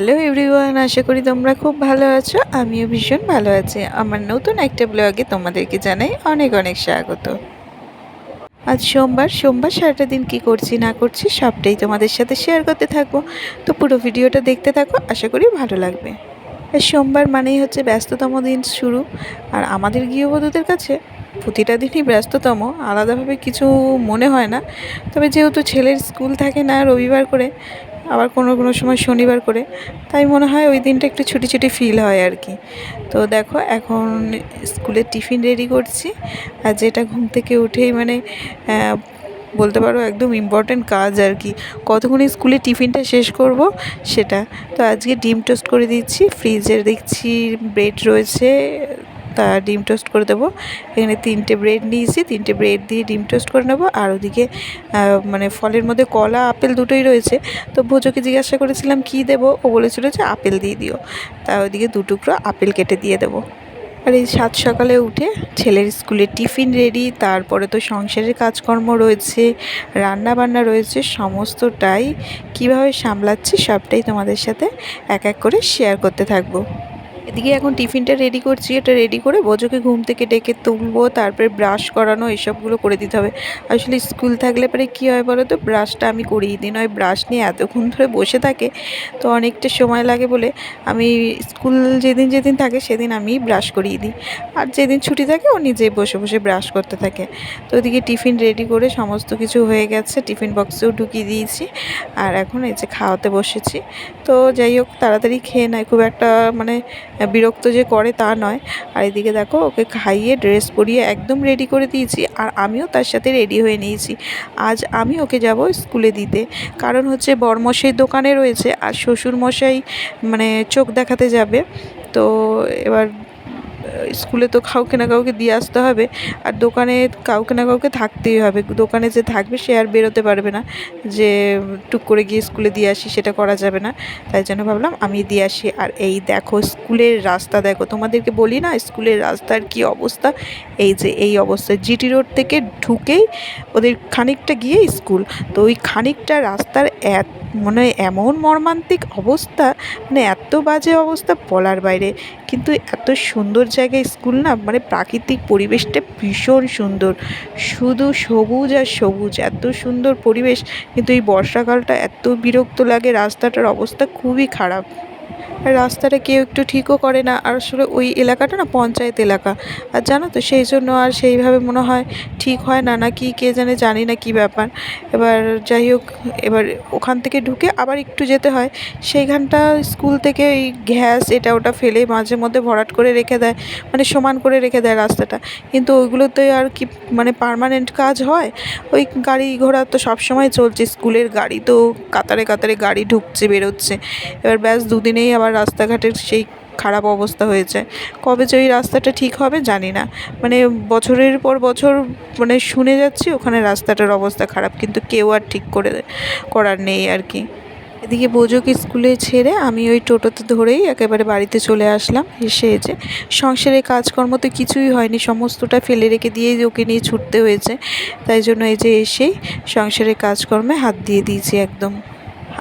Hello everyone, আশা করি তোমরা খুব ভালো আছো। আমিও ভীষণ ভালো আছি। আমার নতুন একটা ব্লগে তোমাদেরকে জানাই অনেক অনেক স্বাগত। আজ সোমবার সোমবার সারাটা দিন কি করছি, না করছি সবটাই তোমাদের সাথে শেয়ার করতে থাকব। তো পুরো ভিডিওটা দেখতে থাকো, আশা করি ভালো লাগবে। সোমবার মানেই হচ্ছে ব্যস্ততম দিন শুরু। আর আমাদের গৃহবধূদের কাছে প্রতিটা দিনই ব্যস্ততম, আলাদাভাবে কিছু মনে হয় না। তবে যেহেতু ছেলের স্কুল থাকে না রবিবার করে আবার কোনো কোনো সময় শনিবার করে। তাই মনে হয় ওই দিনটা একটু ছুটি ছুটি ফিল হয় আর কি। তো দেখো, এখন স্কুলের টিফিন রেডি করছি। আর যেটা ঘুম থেকে উঠেই মানে বলতে পারো একদম ইম্পর্ট্যান্ট কাজ আর কি। কতক্ষণে স্কুলে টিফিনটা শেষ করব সেটা। তো আজকে ডিম টোস্ট করে দিচ্ছি ফ্রিজে দেখছি ব্রেড রয়েছে তা ডিম টোস্ট করে দেবো। এখানে তিনটে ব্রেড নিয়েছি, তিনটে ব্রেড দিয়ে ডিম টোস্ট করে নেব। আর ওদিকে মানে ফলের মধ্যে কলা, আপেল দুটোই রয়েছে। তো ভোজকে জিজ্ঞাসা করেছিলাম, কী দেবো? ও বলেছিল যে, আপেল দিয়ে দিও। তা ওদিকে দু টুকরো আপেল কেটে দিয়ে দেবো। আর এই সাত সকালে উঠে ছেলের স্কুলে টিফিন রেডি, তারপরে তো সংসারের কাজকর্ম রয়েছে রান্না বান্না রয়েছে, সমস্তটাই কীভাবে সামলাচ্ছি সবটাই তোমাদের সাথে এক এক করে শেয়ার করতে থাকব। এদিকে এখন টিফিনটা রেডি করছি, এটা রেডি করে বোঝোকে ঘুম থেকে ডেকে তুলবো, তারপরে ব্রাশ করানো, এসবগুলো করে দিতে হবে। আসলে স্কুল থাকলে পরে কী হয় বলো তো ব্রাশটা আমি করিয়ে দিই, নয় ব্রাশ নিয়ে এতক্ষণ ধরে বসে থাকে, তো অনেকটা সময় লাগে বলে আমি স্কুল যেদিন যেদিন থাকে সেদিন আমি ব্রাশ করিয়ে দিই। আর যেদিন ছুটি থাকে ও নিজে বসে বসে ব্রাশ করতে থাকে। তো ওদিকে টিফিন রেডি করে সমস্ত কিছু হয়ে গেছে, টিফিন বক্সেও ঢুকিয়ে দিয়েছি। আর এখন এই যে খাওয়াতে বসেছি। তো যাই হোক, তাড়াতাড়ি খেয়ে নেয়, খুব একটা মানে বিরক্ত যে করে তা নয়। আর এদিকে দেখো, ওকে খাইয়ে ড্রেস পরিয়ে একদম রেডি করে দিয়েছি। আর আমিও তার সাথে রেডি হয়ে নিয়েছি। আজ আমি ওকে যাব স্কুলে দিতে। কারণ হচ্ছে বরমশাই দোকানে রয়েছে আর শ্বশুরমশাই মানে চোখ দেখাতে যাবে। তো এবার স্কুলে তো কাউকে না কাউকে দিয়ে আসতে হবে আর দোকানে কাউকে না কাউকে থাকতেই হবে। দোকানে যে থাকবে সে আর বেরোতে পারবে না যে টুক করে গিয়ে স্কুলে দিয়ে আসি, সেটা করা যাবে না। তাই জন্য ভাবলাম আমি দিয়ে আসি। আর এই দেখো স্কুলের রাস্তা দেখো, তোমাদেরকে বলি না স্কুলের রাস্তার কি অবস্থা? এই যে এই অবস্থা, জিটি রোড থেকে ঢুকেই ওদের খানিকটা গিয়ে স্কুল। তো ওই খানিকটা রাস্তার এত মানে এমন মর্মান্তিক অবস্থা মানে এত বাজে অবস্থা বলার বাইরে। কিন্তু এত সুন্দর জায়গায় স্কুল না মানে প্রাকৃতিক পরিবেশটা ভীষণ সুন্দর। শুধু সবুজ আর সবুজ, এত সুন্দর পরিবেশ। কিন্তু এই বর্ষাকালটা এত বিরক্ত লাগে, রাস্তাটার অবস্থা খুবই খারাপ। রাস্তাটা কেউ একটু ঠিকও করে না। আর আসলে ওই এলাকাটা না পঞ্চায়েত এলাকা। আর জানো তো, সেই জন্য আর সেইভাবে মনে হয় ঠিক হয় না। না কি কে জানে জানি না কি ব্যাপার। এবার যাই হোক, এবার ওখান থেকে ঢুকে আবার একটু যেতে হয়। সেইখানটা স্কুল থেকে এই গ্যাস এটা ওটা ফেলে মাঝে মধ্যে ভরাট করে রেখে দেয়। মানে সমান করে রেখে দেয় রাস্তাটা। কিন্তু ওইগুলোতে আর কি মানে পার্মানেন্ট কাজ হয়? ওই গাড়ি ঘোড়া তো সব সময় চলছে। স্কুলের গাড়ি তো কাতারে কাতারে গাড়ি ঢুকছে, বেরোচ্ছে। এবার ব্যাস দুদিনেই আবার রাস্তাঘাটের সেই খারাপ অবস্থা হয়েছে। কবে যে ওই রাস্তাটা ঠিক হবে জানি না। মানে বছরের পর বছর মানে শুনে যাচ্ছি ওখানে রাস্তাটার অবস্থা খারাপ, কিন্তু কেউ আর ঠিক করে করার নেই আর কি। এদিকে বোঝোকে স্কুলে ছেড়ে আমি ওই টোটোতে ধরেই একেবারে বাড়িতে চলে আসলাম। এসে যে সংসারের কাজকর্ম তো কিছুই হয়নি, সমস্তটা ফেলে রেখে দিয়েই ওকে নিয়ে ছুটতে হয়েছে। তাই জন্য এই যে এসেই সংসারের কাজকর্মে হাত দিয়ে দিয়েছি একদম।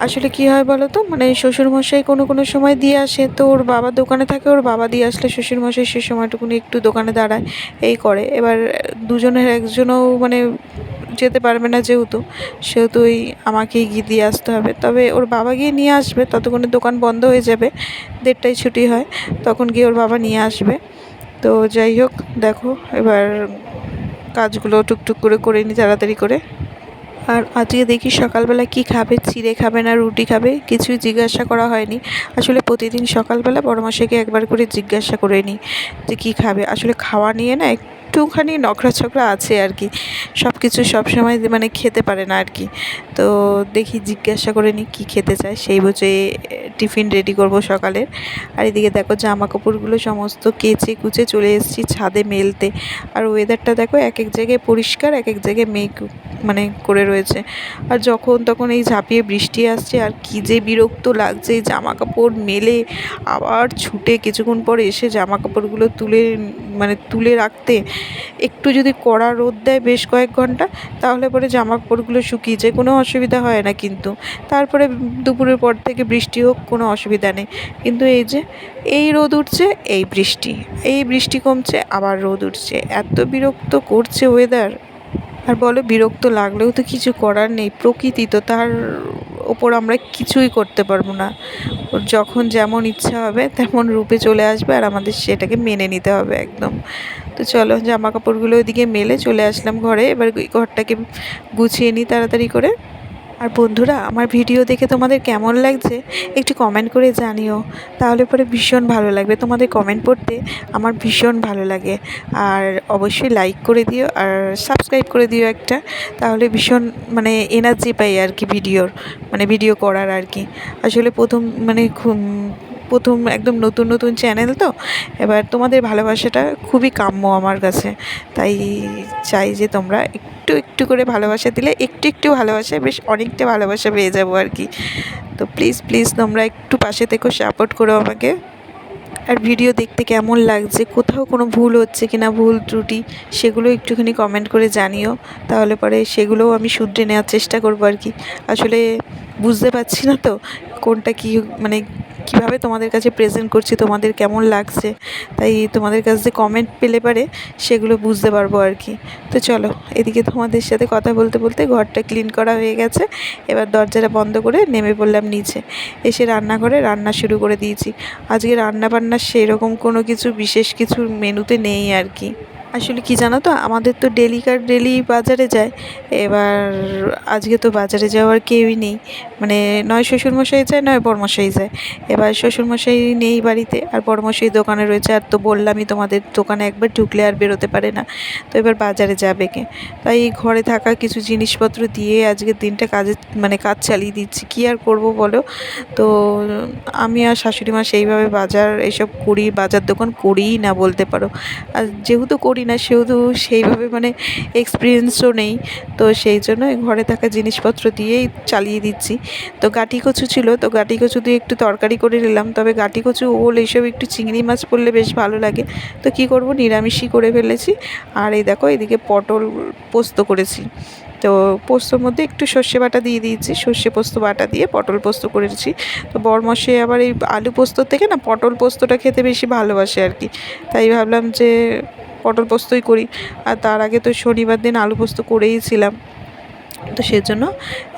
আসলে কি হয় বলো তো? মানে শ্বশুরমশাই কোনো কোনো সময় দিয়ে আসে তো ওর বাবা দোকানে থাকে, ওর বাবা দিয়ে আসলে শ্বশুরমশাই সে সময়টুকুনি একটু দোকানে দাঁড়ায়, এই করে। এবার দুজনের একজনও মানে যেতে পারবে না যেহেতু, সেহেতু ওই আমাকেই গিয়ে দিয়ে আসতে হবে। তবে ওর বাবা গিয়ে নিয়ে আসবে, ততক্ষণে দোকান বন্ধ হয়ে যাবে, দেড়টায় ছুটি হয়, তখন গিয়ে ওর বাবা নিয়ে আসবে। তো যাই হোক, দেখো, এবার কাজগুলো টুকটুক করে করে নিই তাড়াতাড়ি করে। আর আজকে দেখি সকালবেলা কি খাবে, চিড়ে খাবে না রুটি খাবে, কিছুই জিজ্ঞাসা করা হয়নি। আসলে প্রতিদিন সকালবেলা বড়মাসাকে একবার করে জিজ্ঞাসা করে নিই যে কি খাবে। আসলে খাওয়া নিয়ে না একটুখানি নখরা ছকরা আছে আর কি। সব কিছু সবসময় মানে খেতে পারে না আর কি তো দেখি জিজ্ঞাসা করে নিই কী খেতে চায়। সেই বুঝে টিফিন রেডি করব সকালের। আর এদিকে দেখো জামা কাপড়গুলো সমস্ত কেচে কুচে চলে এসেছি ছাদে মেলতে। আর ওয়েদারটা দেখো এক এক জায়গায় পরিষ্কার এক এক জায়গায় মেঘ মানে করে রয়েছে। আর যখন তখন এই ঝাঁপিয়ে বৃষ্টি আসছে, আর কী যে বিরক্ত লাগছে এই জামা কাপড় মেলে। আবার ছুটে কিছুক্ষণ পর এসে জামা কাপড়গুলো তুলে মানে তুলে রাখতে। একটু যদি কড়া রোদ দেয়, বেশ কয়েক ঘণ্টা তাহলে পরে জামা কাপড়গুলো শুকিয়ে যায়, কোনো অসুবিধা হয় না কিন্তু। তারপরে দুপুরের পর থেকে বৃষ্টি হোক, কোনো অসুবিধা নেই। কিন্তু এই যে, এই রোদ উঠছে, এই বৃষ্টি। এই বৃষ্টি কমছে, আবার রোদ উঠছে। এত বিরক্ত করছে ওয়েদার আর বলো, বিরক্ত লাগলেও তো কিছু করার নেই। প্রকৃতি তো তার ওপর আমরা কিছুই করতে পারব না। ওর যখন যেমন ইচ্ছা হবে, তেমন রূপে চলে আসবে আর আমাদের সেটাকে মেনে নিতে হবে একদম। তো চলো জামা কাপড়গুলো ওইদিকে মেলে চলে আসলাম ঘরে। এবার ঘরটাকে গুছিয়ে নিই তাড়াতাড়ি করে। আর বন্ধুরা, আমার ভিডিও দেখে তোমাদের কেমন লাগছে একটু কমেন্ট করে জানিও। তাহলে পরে ভীষণ ভালো লাগবে তোমাদের কমেন্ট পড়তে, আমার ভীষণ ভালো লাগে। আর অবশ্যই লাইক করে দিও আর সাবস্ক্রাইব করে দিও একটা, তাহলে ভীষণ মানে এনার্জি পাই আর কি ভিডিওর মানে ভিডিও করার আর কি। আসলে প্রথম মানে প্রথম একদম নতুন নতুন চ্যানেল তো। এবার তোমাদের ভালোবাসাটা খুবই কাম্য আমার কাছে। তাই চাই যে তোমরা একটু একটু করে ভালোবাসা দিলে একটু একটু ভালোবাসা বেশ অনেকটা ভালোবাসা পেয়ে যাব আর কি। তো প্লিজ প্লিজ তোমরা একটু পাশে থেকো সাপোর্ট করো আমাকে। আর ভিডিও দেখতে কেমন লাগছে? কোথাও কোনো ভুল হচ্ছে কি না ভুল ত্রুটি, সেগুলো একটুখানি কমেন্ট করে জানিও। তাহলে পরে সেগুলোও আমি শুধরে নেওয়ার চেষ্টা করব আর কি। আসলে বুঝতে পারছি না তো কোনটা কী মানে কীভাবে তোমাদের কাছে প্রেজেন্ট করছি, তোমাদের কেমন লাগছে, তাই তোমাদের কাছ যে কমেন্ট পেলে পারে, সেগুলো বুঝতে পারব আর কি। তো চলো, এদিকে তোমাদের সাথে কথা বলতে বলতে ঘরটা ক্লিন করা হয়ে গেছে, এবার দরজাটা বন্ধ করে নেমে পড়লাম নিচে। এসে রান্নাঘরে রান্না শুরু করে দিয়েছি। আজকে রান্না বান্না সেরকম কোনো কিছু, বিশেষ কিছু মেনুতে নেই আর কি। আসলে কি জানো তো, আমাদের তো ডেলিকার ডেলি বাজারে যায়, এবার আজকে তো বাজারে যাওয়ার কেউই নেই মানে নয় শ্বশুরমশাই যায়, নয় বড়মশাই যায়, এবার শ্বশুরমশাই নেই বাড়িতে, আর বড়মশাই দোকানে রয়েছে, আর তো বললামই তোমাদের দোকানে একবার ঢুকলে আর বেরোতে পারে না, তো এবার বাজারে যাবে কে? তাই ঘরে থাকা কিছু জিনিসপত্র দিয়ে আজকের দিনটা কাজে মানে কাজ চালিয়ে দিচ্ছি, কী আর করব বলো? তো আমি আর শাশুড়ি মা সেইভাবে বাজার এসব করি, বাজার দোকান করিই না বলতে পারো, আর যেহেতু করি করি না, সেহেতু সেইভাবে মানে এক্সপিরিয়েন্সও নেই। তো সেই জন্য ঘরে থাকা জিনিসপত্র দিয়েই চালিয়ে দিচ্ছি। তো গাটি কচু ছিল, তো গাটি কচু দিয়ে একটু তরকারি করে নিলাম। তবে গাটি কচু, ওল এইসব একটু চিংড়ি মাছ পড়লে বেশ ভালো লাগে। তো কি করব, নিরামিষই করে ফেলেছি। আর এই দেখো, এদিকে পটল পোস্ত করেছি। তো পোস্তর মধ্যে একটু সর্ষে বাটা দিয়ে দিয়েছি। সর্ষে পোস্ত বাটা দিয়ে পটল পোস্ত করেছি। তো বরমশে আবার এই আলু পোস্তর থেকে না, পটল পোস্তটা খেতে বেশি ভালোবাসে আর কি। তাই ভাবলাম যে পটল পোস্তই করি। আর তার আগে তো শনিবার দিন আলু পোস্ত করেইছিলাম তো সেজন্য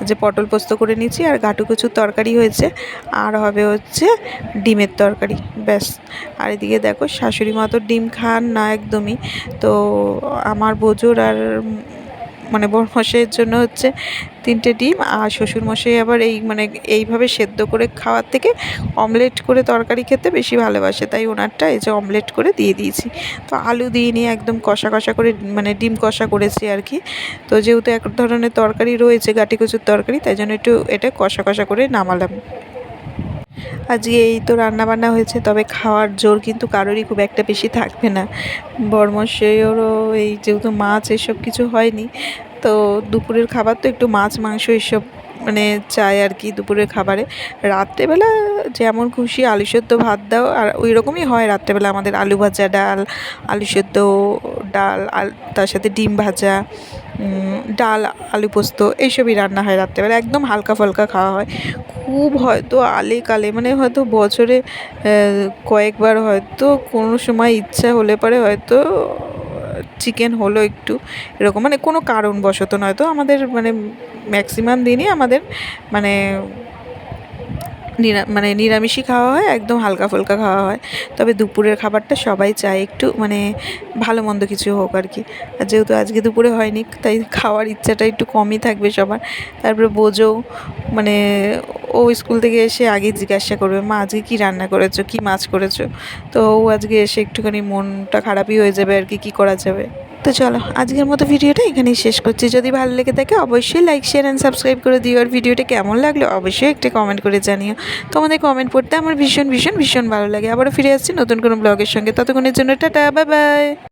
যে পটল পোস্ত করে নিয়েছি আর ঘাটু কচুর তরকারি হয়েছে। আর হবে হচ্ছে ডিমের তরকারি। ব্যাস। আর এদিকে দেখো শাশুড়ি মা তো ডিম খান না একদমই। তো আমার বোজোর আর মানে বরমশাইয়ের জন্য হচ্ছে তিনটে ডিম আর শ্বশুরমশাই আবার এই মানে এইভাবে সেদ্ধ করে খাওয়ার থেকে অমলেট করে তরকারি খেতে বেশি ভালোবাসে। তাই ওনারটা এই যে অমলেট করে দিয়ে দিয়েছি। তো আলু দিয়ে নিয়ে একদম কষা কষা করে মানে ডিম কষা করেছি আর কি। তো যেহেতু এক ধরনের তরকারি রয়েছে গাটি কচুর তরকারি, তাই জন্য একটু এটা কষা কষা করে নামালাম। আজকে এই তো রান্না বান্না হয়েছে, তবে খাওয়ার জোর কিন্তু কারোরই খুব একটা বেশি থাকবে না। বর্মশেরও এই যেহেতু মাছ এসব কিছু হয়নি, তো দুপুরের খাবার তো একটু মাছ, মাংস এসব মানে চাই আর কি দুপুরের খাবারে। রাত্রেবেলা যেমন খুশি আলু সেদ্ধ ভাত দাও, আর ওই রকমই হয় রাত্রেবেলা আমাদের আলু ভাজা ডাল, আলু সেদ্ধ ডাল তার সাথে ডিম ভাজা। ডাল, আলু পোস্ত, এইসবই রান্না হয় রাত্রেবেলা। একদম হালকা ফালকা খাওয়া হয়। খুব হয়তো আলে কালে মানে হয়তো বছরে কয়েকবার হয়তো, কোনো সময় ইচ্ছা হলে পরে হয়তো, চিকেন হলো একটু এরকম। মানে কোনো কারণবশত নয়তো আমাদের মানে ম্যাক্সিমাম দিনই আমাদের মানে নিরা মানে নিরামিষই খাওয়া হয়, একদম হালকা ফুলকা খাওয়া হয়। তবে দুপুরের খাবারটা সবাই চায় একটু মানে ভালো মন্দ কিছু হোক আর কি। আর যেহেতু আজকে দুপুরে হয়নি, তাই খাওয়ার ইচ্ছাটা একটু কমই থাকবে সবার। তারপরে বোঝো মানে ও স্কুল থেকে এসে আগে জিজ্ঞাসা করবে, মা, আজকে কী রান্না করেছ? কী মাছ করেছ? তো ও আজকে এসে একটুখানি মনটা খারাপই হয়ে যাবে আর কি, কী করা যাবে? তো চলো, আজকের মতো ভিডিওটা এখানেই শেষ করছি। যদি ভালো লেগে থাকে অবশ্যই লাইক শেয়ার অ্যান্ড সাবস্ক্রাইব করে দিও। আর ভিডিওটা কেমন লাগল অবশ্যই একটা কমেন্ট করে জানিও। তোমাদের কমেন্ট পড়তে আমার ভীষণ ভীষণ ভীষণ ভালো লাগে। আবারও ফিরে আসছি নতুন কোনো ব্লগের সঙ্গে। ততক্ষণের জন্য টাটা বাই বাই